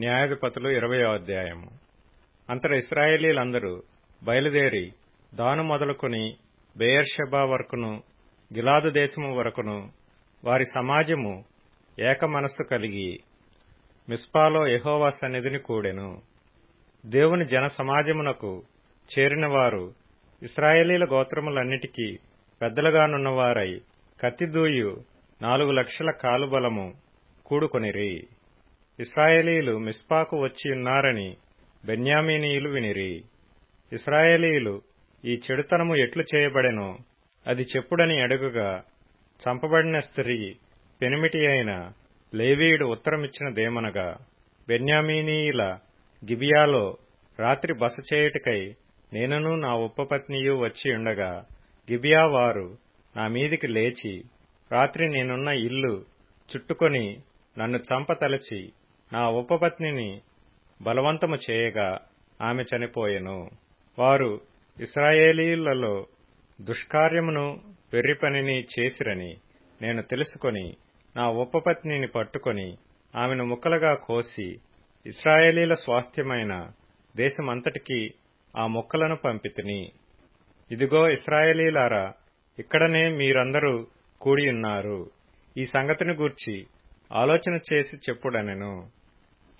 న్యాయాధిపతులు ఇరవయో అధ్యాయము. అంతర ఇస్రాయేలీలందరూ బయలుదేరి దాను మొదలుకొని బేయర్షెబా వరకును గిలాదు దేశము వరకును వారి సమాజము ఏక మనస్సు కలిగి మిస్పాలో యహోవా సన్నిధిని కూడెను. దేవుని జన సమాజమునకు చేరినవారు ఇస్రాయేలీల గోత్రములన్నిటికీ పెద్దలుగానున్నవారై కత్తిదూయు నాలుగు లక్షల కాలుబలము కూడుకొనిరి. ఇస్రాయేలీలు మిస్పాకు వచ్చి ఉన్నారని బెన్యామీనీయులు వినిరి. ఇస్రాయేలీలు ఈ చెడుతనము ఎట్లు చేయబడెనో? అది చెప్పుడని అడుగుగా చంపబడిన స్త్రీ పెనిమిటి అయిన లేవీయుడు ఉత్తరమిచ్చినదేమనగా బెన్యామీనీయుల గిబియాలో రాత్రి బస చేయుటకై నేనును నా ఉపపత్నియు వచ్చి ఉండగా గిబియా వారు నా మీదికి లేచి రాత్రి నేనున్న ఇల్లు చుట్టుకొని నన్ను చంపతలచి నా ఉపపత్నిని బలవంతము చేయగా ఆమె చనిపోయెను. వారు ఇస్రాయేలీలలో దుష్కార్యమును వెర్రి పనిని చేసిరని నేను తెలుసుకొని నా ఉపపత్నిని పట్టుకొని ఆమెను ముక్కలుగా కోసి ఇస్రాయేలీల స్వాస్థ్యమైన దేశమంతటికీ ఆ ముక్కలను పంపితిని. ఇదిగో ఇస్రాయేలీలారా ఇక్కడనే మీరందరూ కూడియున్నారు ఈ సంగతిని గూర్చి ఆలోచన చేసి చెప్పుడనెను.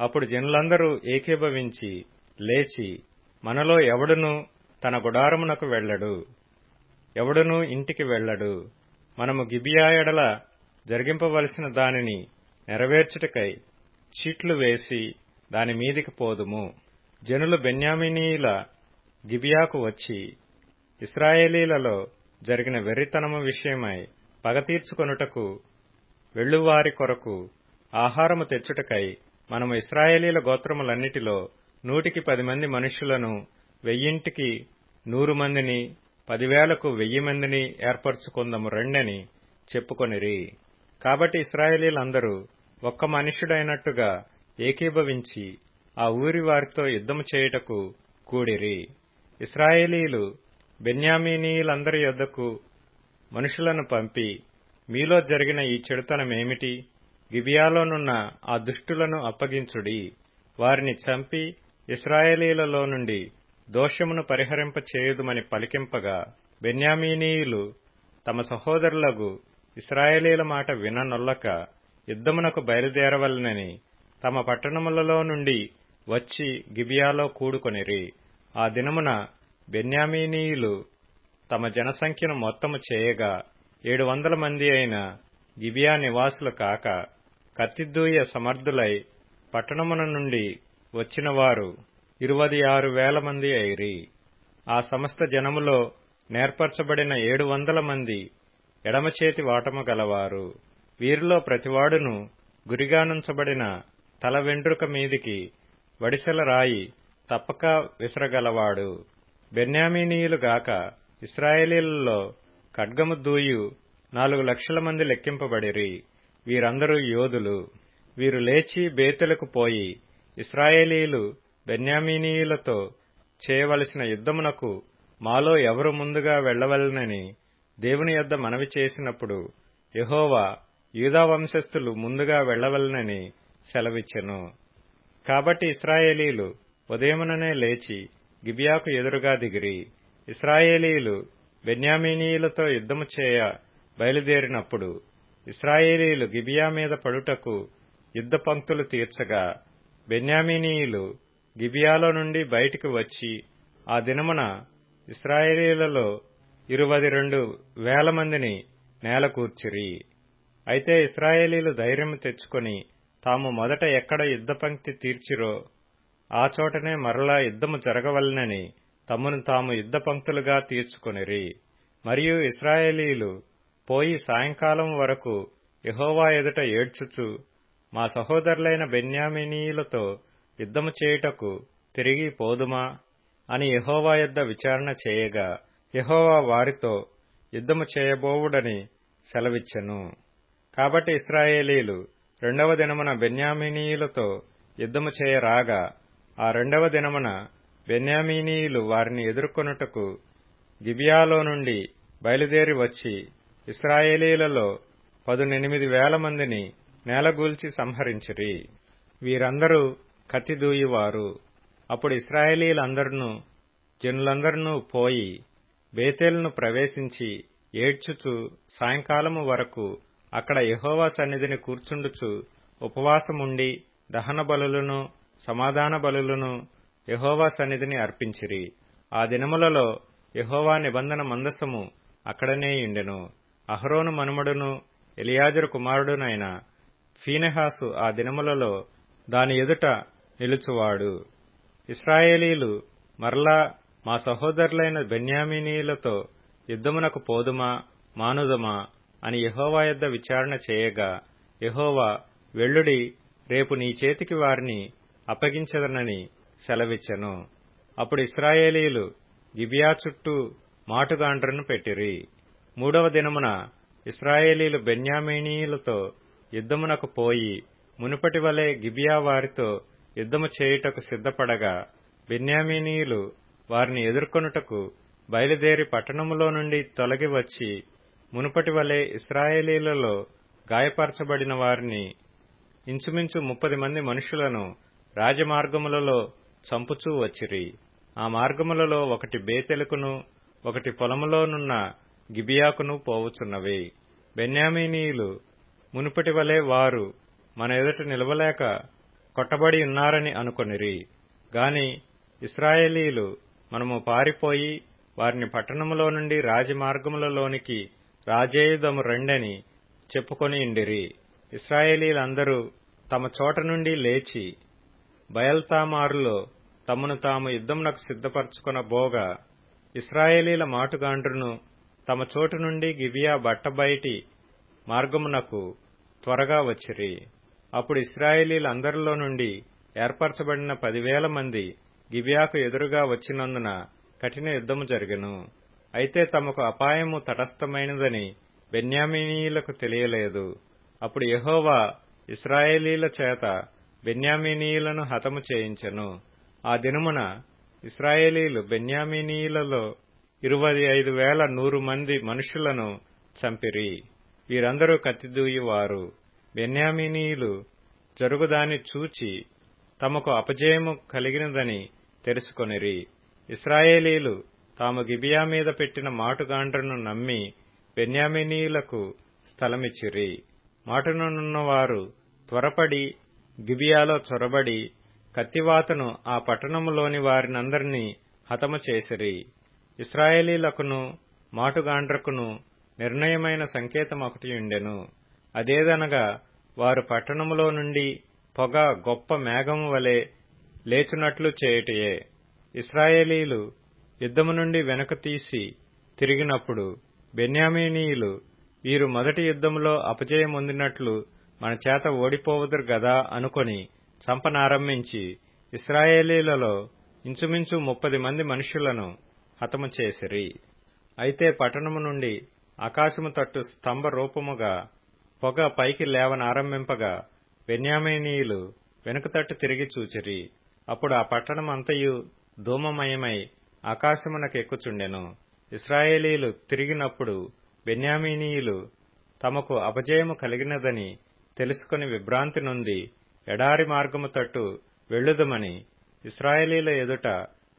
అప్పుడు జనులందరూ ఏకీభవించి లేచి మనలో ఎవడును తన గుడారమునకు వెళ్ళడు. ఎవడునూ ఇంటికి వెళ్ళడు. మనము గిబియా ఎడల జరిగింపవలసిన దానిని నెరవేర్చుటకై చీట్లు వేసి దాని మీదికి పోదుము. జనులు బెన్యామినీయుల గిబియాకు వచ్చి ఇస్రాయేలీలలో జరిగిన వెర్రితనము విషయమై పగతీర్చుకొనుటకు వెళ్ళువారి వెళ్ళువారి కొరకు ఆహారము తెచ్చుటకై మనము ఇస్రాయేలీల గోత్రములన్నిటిలో నూటికి పది మంది మనుష్యులను వెయ్యింటికి నూరు మందిని పదివేలకు వెయ్యి మందిని ఏర్పరచుకుందము రెండని చెప్పుకొనిరి. కాబట్టి ఇస్రాయేలీలందరూ ఒక్క మనుష్యుడైనట్టుగా ఏకీభవించి ఆ ఊరి వారితో యుద్ధము చేయుటకు కూడిరి. ఇస్రాయేలీలు బెన్యామీనీయులందరి యొద్దకు మనుషులను పంపి మీలో జరిగిన ఈ చెడుతనమేమిటి? గిబియాలోనున్న ఆ దుష్టులను అప్పగించుడి. వారిని చంపి ఇస్రాయేలీలలో నుండి దోషమును పరిహరింప చేయుదుమని పలికింపగా బెన్యామీనీయులు తమ సహోదరులకు ఇస్రాయేలీల మాట విననొల్లక యుద్ధమునకు బయలుదేరవలనని తమ పట్టణములలో నుండి వచ్చి గిబియాలో కూడుకొనిరి. ఆ దినమున బెన్యామీనీయులు తమ జనసంఖ్యను మొత్తము చేయగా ఏడు వందల మంది అయిన గిబియా నివాసులు కాక కత్తిదూయ సమర్థులై పట్టణమున నుండి వచ్చినవారు ఇరువది ఆరు వేల మంది అయిరి. ఆ సమస్త జనములో నేర్పరచబడిన ఏడు వందల మంది ఎడమచేతి వాటము గలవారు. వీరిలో ప్రతివాడును గురిగానుంచబడిన తల వెండ్రుక మీదికి వడిసెల రాయి తప్పక విసరగలవాడు. బెన్యామీనీయులుగాక ఇస్రాయేలీలలో ఖడ్గము దూయు నాలుగు లక్షల మంది లెక్కింపబడిరి. వీరందరూ యోధులు. వీరు లేచి బేతులకు పోయి ఇస్రాయేలీలు బెన్యామీనీయులతో చేయవలసిన యుద్ధమునకు మాలో ఎవరు ముందుగా వెళ్ళవలనని దేవుని యొద్ద మనవి చేసినప్పుడు యహోవా యూదా వంశస్థులు ముందుగా వెళ్ళవలనని సెలవిచ్చెను. కాబట్టి ఇస్రాయేలీలు ఉదయముననే లేచి గిబియాకు ఎదురుగా దిగిరి. ఇస్రాయేలీలు బెన్యామీనీయులతో యుద్ధము చేయ బయలుదేరినప్పుడు ఇస్రాయేలీలు గిబియా మీద పడుటకు యుద్ధ పంక్తులు తీర్చగా బెన్యామినీయులు గిబియాలో నుండి బయటికి వచ్చి ఆ దినమున ఇస్రాయేలీలలో ఇరువది రెండు వేల మందిని నేలకూర్చిరి. అయితే ఇస్రాయేలీలు ధైర్యం తెచ్చుకొని తాము మొదట ఎక్కడ యుద్ధ పంక్తి తీర్చిరో ఆ చోటనే మరలా యుద్ధము జరగవలనని తమను తాము యుద్ధ పంక్తులుగా తీర్చుకొనిరి. మరియు ఇస్రాయేలీలు పోయి సాయంకాలం వరకు యహోవా ఎదుట ఏడ్చుచు మా సహోదరులైన బెన్యామినీయులతో యుద్ధము చేయుటకు తిరిగి పోదుమా? అని యహోవా యొద్ద విచారణ చేయగా యహోవా వారితో యుద్ధము చేయబోవుడని సెలవిచ్చెను. కాబట్టి ఇస్రాయేలీలు రెండవ దినమున బెన్యామినీయులతో యుద్ధము చేయరాగా ఆ రెండవ దినమున బెన్యామీనీయులు వారిని ఎదుర్కొనుటకు గిబియాలో నుండి బయలుదేరి వచ్చి ఇస్రాయేలీలలో పదునెనిమిది వేల మందిని నేలగూల్చి సంహరించిరి. వీరందరూ కత్తిదూయువారు అప్పుడు ఇస్రాయేలీలందరినూ జనులందరినూ పోయి బేతేలును ప్రవేశించి ఏడ్చుచు సాయంకాలము వరకు అక్కడ యహోవా సన్నిధిని కూర్చుండుచు ఉపవాసముండి దహన బలులను సమాధాన బలులను యహోవా సన్నిధిని అర్పించిరి. ఆ దినములలో యహోవా నిబంధన మందసము అక్కడనే ఇండెను అహరోను మనుమడును ఎలియాజరు కుమారుడునైన ఫీనెహాసు ఆ దినములలో దాని ఎదుట నిలుచువాడు. ఇస్రాయేలీలు మరలా మా సహోదరులైన బెన్యామినీలతో యుద్ధమునకు పోదుమా మానుదమా అని యహోవా యొద్ద విచారణ చేయగా యహోవా వెల్లుడి రేపు నీ చేతికి వారిని అప్పగించదనని సెలవిచ్చెను. అప్పుడు ఇస్రాయేలీలు గిబియా చుట్టూ మాటుగాండ్రను పెట్టిరి. మూడవ దినమున ఇస్రాయేలీలు బెన్యామీనీలతో యుద్ధమునకు పోయి మునుపటి వలె గిబియా వారితో యుద్ధము చేయుటకు సిద్ధపడగా బెన్యామీనీయులు వారిని ఎదుర్కొనుటకు బయలుదేరి పట్టణములో నుండి తొలగి వచ్చి మునుపటి వలె ఇస్రాయేలీలలో గాయపరచబడిన వారిని ఇంచుమించు ముప్పది మంది మనుషులను రాజమార్గములలో చంపుచూ వచ్చిరి. ఆ మార్గములలో ఒకటి బేతెలుకును ఒకటి పొలములోనున్న గిబియాకును పోవుచున్నవి. బెన్యామీనీయులు మునుపటి వలె వారు మన ఎదుట నిలవలేక కొట్టబడి ఉన్నారని అనుకొనిరి. గాని ఇస్రాయేలీలు మనము పారిపోయి వారిని పట్టణములో నుండి రాజమార్గములలోనికి రాజేయుధము రెండని చెప్పుకొని ఇండిరి ఇస్రాయేలీలందరూ తమ చోట నుండి లేచి బయల్తామారులో తమను తాము యుద్ధమునకు సిద్ధపరచుకున్న బోగా ఇస్రాయేలీల మాటుగాండ్రును తమ చోటు నుండి గిబియా బట్టబయటి మార్గమునకు త్వరగా వచ్చిరి. అప్పుడు ఇస్రాయేలీలందరిలో నుండి ఏర్పరచబడిన పదివేల మంది గిబియాకు ఎదురుగా వచ్చినందున కఠిన యుద్ధము జరిగెను. అయితే తమకు అపాయము తటస్థమైనదని బెన్యామీనీయులకు తెలియలేదు. అప్పుడు యహోవా ఇస్రాయేలీల చేత బెన్యామీనీయులను హతము చేయించెను. ఆ దినమున ఇస్రాయేలీలు బెన్యామీనీయులలో ఇరవై ఐదు వేల నూరు మంది మనుషులను చంపిరి. వీరందరూ కత్తిదూయువారు. బెన్యామినీయులు జరుగుదాని చూచి తమకు అపజయము కలిగినదని తెలుసుకొనిరి. ఇస్రాయేలీలు తాము గిబియా మీద పెట్టిన మాటుగాండ్రను నమ్మి బెన్యామినీయులకు స్థలమిచ్చిరి. మాటునున్నవారు త్వరపడి గిబియాలో చొరబడి కత్తివాతను ఆ పట్టణములోని వారినందరినీ హతము చేసిరి. ఇస్రాయేలీలకును మాటుగాండ్రకును నిర్ణయమైన సంకేతం ఒకటి ఉండెను. అదేదనగా వారు పట్టణములో నుండి పొగ గొప్ప మేఘము వలె లేచునట్లు చేయుటయే. ఇస్రాయేలీలు యుద్ధము నుండి వెనక తీసి తిరిగినప్పుడు బెన్యామీనీయులు వీరు మొదటి యుద్ధములో అపజయమొందినట్లు మన చేత ఓడిపోవదురు గదా అనుకొని చంపనారంభించి ఇస్రాయేలీలలో ఇంచుమించు ముప్పది మంది మనుషులను హతము చేసిరి. అయితే పట్టణము నుండి ఆకాశము తట్టు స్తంభ రూపముగా పొగ పైకి లేవనారంభింపగా బెన్యామీనీయులు వెనుకతట్టు తిరిగి చూచిరి. అప్పుడు ఆ పట్టణమంతయు ధూమమయమై ఆకాశమునకెక్కుచుండెను. ఇస్రాయేలీలు తిరిగినప్పుడు బెన్యామీనీయులు తమకు అపజయము కలిగినదని తెలుసుకుని విభ్రాంతి నుండి ఎడారి మార్గము తట్టు వెళ్ళుదమని ఇస్రాయేలీల ఎదుట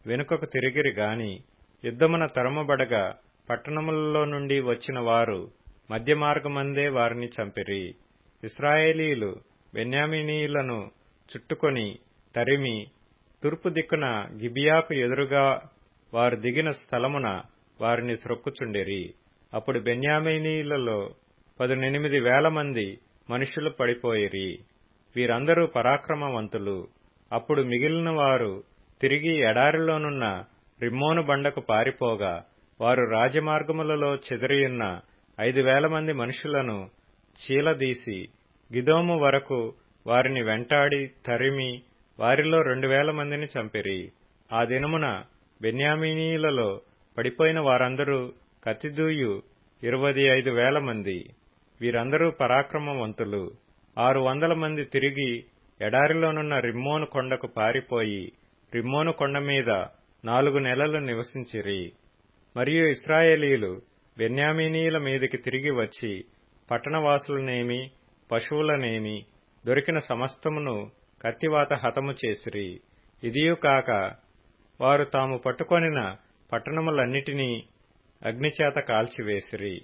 వెనుకకు తిరిగిరి గాని యుద్ధమున తరమబడగా పట్టణములలో నుండి వచ్చిన వారు మధ్య మార్గమందే వారిని చంపిరి. ఇస్రాయేలీలు బెన్యామినీయులను చుట్టుకొని తరిమి తూర్పు దిక్కున గిబియాకు ఎదురుగా వారు దిగిన స్థలమున వారిని త్రొక్కుచుండిరి. అప్పుడు బెన్యామినీయులలో పదునెనిమిది వేల మంది మనుషులు పడిపోయిరి. వీరందరూ పరాక్రమవంతులు. అప్పుడు మిగిలిన వారు తిరిగి ఎడారిలోనున్న రిమ్మోను బండకు పారిపోగా వారు రాజమార్గములలో చెదిరియున్న ఐదు వేల మంది మనుషులను చీలదీసి గిదోము వరకు వారిని వెంటాడి తరిమి వారిలో రెండు వేల మందిని చంపిరి. ఆ దినమున బెన్యామీనీయులలో పడిపోయిన వారందరూ కత్తిదూయు ఇరవై ఐదు వేల మంది. వీరందరూ పరాక్రమవంతులు. ఆరు వందల మంది తిరిగి ఎడారిలోనున్న రిమ్మోను కొండకు పారిపోయి రిమ్మోను కొండ మీద నాలుగు నెలలు నివసించిరి. మరియు ఇస్రాయేలీలు బెన్యామీనీయుల మీదికి తిరిగి వచ్చి పట్టణవాసులనేమి పశువులనేమి దొరికిన సమస్తమును కత్తివాత హతము చేసిరి. ఇదియు కాక వారు తాము పట్టుకొనిన పట్టణములన్నిటినీ అగ్నిచేత కాల్చివేసిరి.